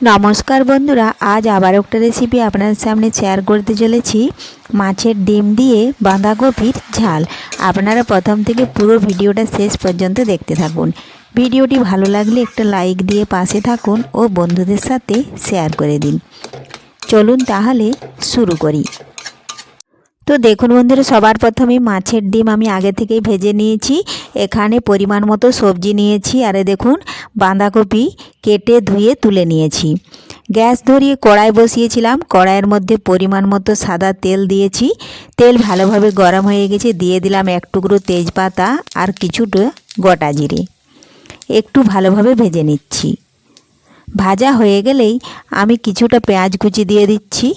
নমস্কার বন্ধুরা, আজ আবার একটা রেসিপি আপনাদের সামনে শেয়ার করতে চলেছি। মাছের ডিম দিয়ে বাঁধাকপির ঝাল। আপনারা প্রথম থেকে পুরো ভিডিওটা শেষ পর্যন্ত দেখতে থাকুন। ভিডিওটি ভালো লাগলে একটা লাইক দিয়ে পাশে থাকুন ও বন্ধুদের সাথে শেয়ার করে দিন। চলুন তাহলে শুরু করি। তো দেখুন বন্ধুরা, সবার প্রথমে মাছের ডিম আমি আগে থেকেই ভেজে নিয়েছি। এখানে পরিমাণ মতো সবজি নিয়েছি আর দেখুন, বাঁধাকপি কেটে ধুয়ে তুলে নিয়েছি। গ্যাস ধরিয়ে কড়াই বসিয়েছিলাম, কড়াইয়ের মধ্যে পরিমাণ মতো সাদা তেল দিয়েছি। তেল ভালোভাবে গরম হয়ে গেছে, দিয়ে দিলাম এক টুকরো তেজপাতা আর কিছুটা গোটা জিরে। একটু ভালোভাবে ভেজে নিচ্ছি। ভাজা হয়ে গেলেই আমি কিছুটা পেঁয়াজ কুচি দিয়ে দিচ্ছি।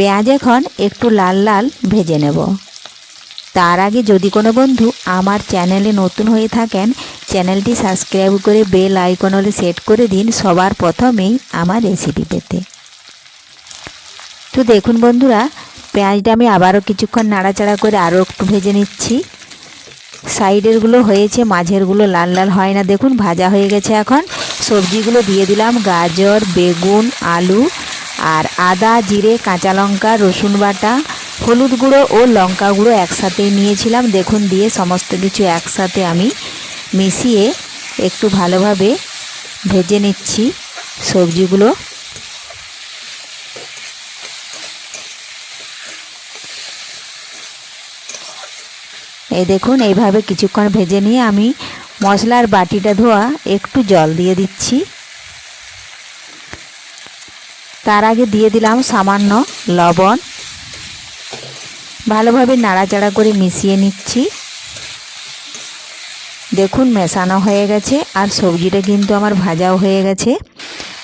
পেঁয়াজ এখন একটু লাল লাল ভেজে নেব। তার আগে যদি কোনো বন্ধু আমার চ্যানেলে নতুন হয়ে থাকেন, চ্যানেলটি সাবস্ক্রাইব করে বেল আইকন হলে সেট করে দিন সবার প্রথমেই আমার রেসিপি পেতে। তো দেখুন বন্ধুরা, পেঁয়াজটা আমি আবারও কিছুক্ষণ নাড়াচাড়া করে আরও একটু ভেজে নিচ্ছি। সাইডেরগুলো হয়েছে মাঝেরগুলো লাল লাল হয় না। দেখুন, ভাজা হয়ে গেছে এখন। সবজিগুলো দিয়ে দিলাম গাজর, বেগুন, আলু আর আদা, জিরে, কাঁচা লঙ্কা, রসুন বাটা, হলুদ গুঁড়ো ও লঙ্কা গুঁড়ো একসাথেই নিয়েছিলাম। দেখুন, দিয়ে সমস্ত কিছু একসাথে আমি মিশিয়ে একটু ভালোভাবে ভেজে নিচ্ছি সবজিগুলো। এই দেখুন, এইভাবে কিছুক্ষণ ভেজে নিয়ে আমি মশলার বাটিটা ধোয়া একটু জল দিয়ে দিচ্ছি। তার আগে দিয়ে দিলাম সামান্য লবণ। ভালোভাবে নাড়াচাড়া করে মিশিয়ে নিচ্ছি। দেখুন, মেশানো হয়ে গেছে আর সবজিটা কিন্তু আমার ভাজাও হয়ে গেছে।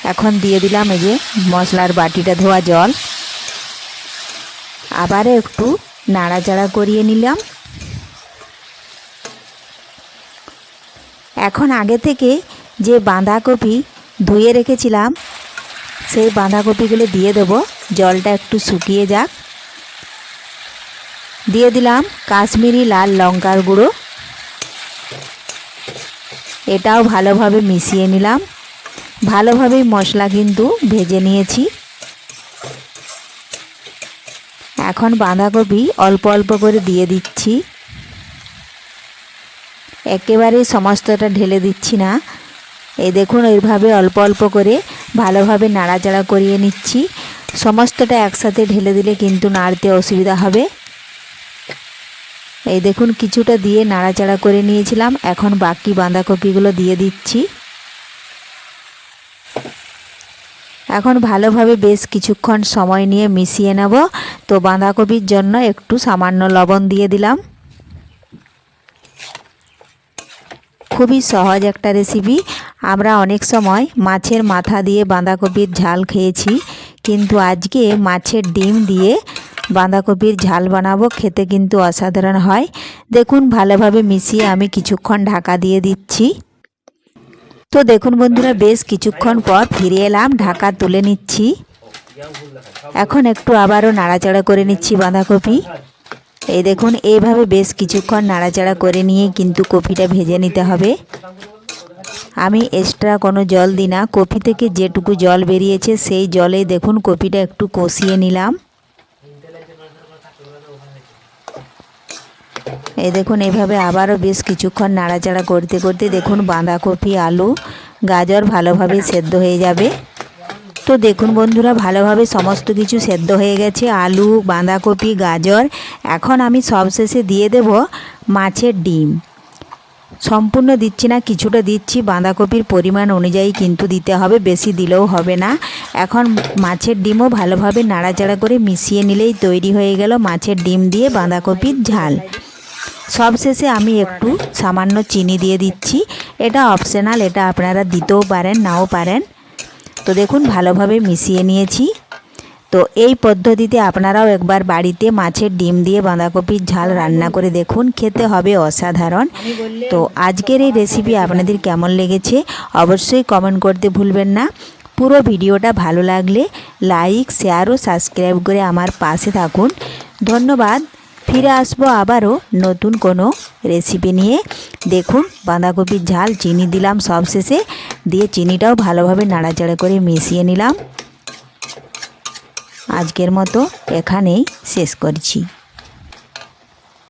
এখন দিয়ে দিলাম এই যে মশলার বাটিটা ধোয়া জল। আবারও একটু নাড়াচাড়া করিয়ে নিলাম। এখন আগে থেকে যে বাঁধাকপি ধুয়ে রেখেছিলাম সেই বাঁধাকপিগুলো দিয়ে দেব। জলটা একটু শুকিয়ে যাক। দিয়ে দিলাম কাশ্মীরি লাল লঙ্কার গুঁড়ো। এটাও ভালোভাবে মিশিয়ে নিলাম। ভালোভাবেই মশলা কিন্তু ভেজে নিয়েছি। এখন বাঁধাকপি অল্প অল্প করে দিয়ে দিচ্ছি। একেবারে সমস্তটা ঢেলে দিচ্ছি না। এই দেখুন, এইভাবে অল্প অল্প করে ভালোভাবে নাড়াচাড়া করিয়ে নিচ্ছি। সমস্তটা একসাথে ঢেলে দিলে কিন্তু নাড়তে অসুবিধা হবে। এই দেখুন, কিছুটা দিয়ে নাড়াচাড়া করে নিয়েছিলাম। এখন বাকি বাঁধাকপিগুলো দিয়ে দিচ্ছি। এখন ভালোভাবে বেশ কিছুক্ষণ সময় নিয়ে মিশিয়ে নেব। তো বাঁধাকপির জন্য একটু সামান্য লবণ দিয়ে দিলাম। খুবই সহজ একটা রেসিপি আমরা অনেক সময় মাছের মাথা দিয়ে বাঁধাকপির ঝাল খেয়েছি, কিন্তু আজকে মাছের ডিম দিয়ে বাঁধাকপির ঝাল বানাবো, খেতে কিন্তু অসাধারণ হয়। দেখুন, ভালোভাবে মিশিয়ে আমি কিছুক্ষণ ঢাকা দিয়ে দিচ্ছি। তো দেখুন বন্ধুরা, বেশ কিছুক্ষণ পর ফিরে এলাম, ঢাকা তুলে নিচ্ছি। এখন একটু আবারও নাড়াচাড়া করে নিচ্ছি বাঁধাকপি। এই দেখুন এইভাবে বেশ কিছুক্ষণ নাড়াচাড়া করে নিয়ে কিন্তু কপিটা ভেজে নিতে হবে। আমি এক্সট্রা কোনো জল দিই না। কপি থেকে যেটুকু জল বেরিয়েছে, সেই জলে দেখুন কপিটা একটু কষিয়ে নিলাম। এই দেখুন এইভাবে আবারও বেশ কিছুক্ষণ নাড়াচাড়া করতে করতে দেখুন বাঁধাকপি, আলু, গাজর ভালোভাবে সেদ্ধ হয়ে যাবে। তো দেখুন বন্ধুরা, ভালোভাবে সমস্ত কিছু সেদ্ধ হয়ে গেছে, আলু, বাঁধাকপি, গাজর। এখন আমি সবশেষে দিয়ে দেব মাছের ডিম। সম্পূর্ণ দিচ্ছি না, কিছুটা দিচ্ছি। বাঁধাকপির পরিমাণ অনুযায়ী কিন্তু দিতে হবে, বেশি দিলেও হবে না। এখন মাছের ডিমও ভালোভাবে নাড়াচাড়া করে মিশিয়ে নিলেই তৈরি হয়ে গেল মাছের ডিম দিয়ে বাঁধাকপির ঝাল। সবশেষে আমি একটু সামান্য চিনি দিয়ে দিচ্ছি। এটা অপশনাল এটা আপনারা দিতেও পারেন, নাও পারেন। তো দেখুন, ভালোভাবে মিশিয়ে নিয়েছি। তো এই পদ্ধতিতে আপনারাও একবার বাড়িতে মাছের ডিম দিয়ে বাঁধাকপির ঝাল রান্না করে দেখুন, খেতে হবে অসাধারণ। তো আজকের এই রেসিপি আপনাদের কেমন লেগেছে, অবশ্যই কমেন্ট করতে ভুলবেন না। পুরো ভিডিওটা ভালো লাগলে লাইক শেয়ার ও সাবস্ক্রাইব করে আমার পাশে থাকুন। ধন্যবাদ, ফিরে আসব আবারও নতুন কোনো রেসিপি নিয়ে। দেখুন, বাঁধাকপির ঝাল, চিনি দিলাম সবশেষে। দিয়ে চিনিটাও ভালোভাবে নাড়াচাড়া করে মিশিয়ে নিলাম। আজকের মতো এখানেই শেষ করছি।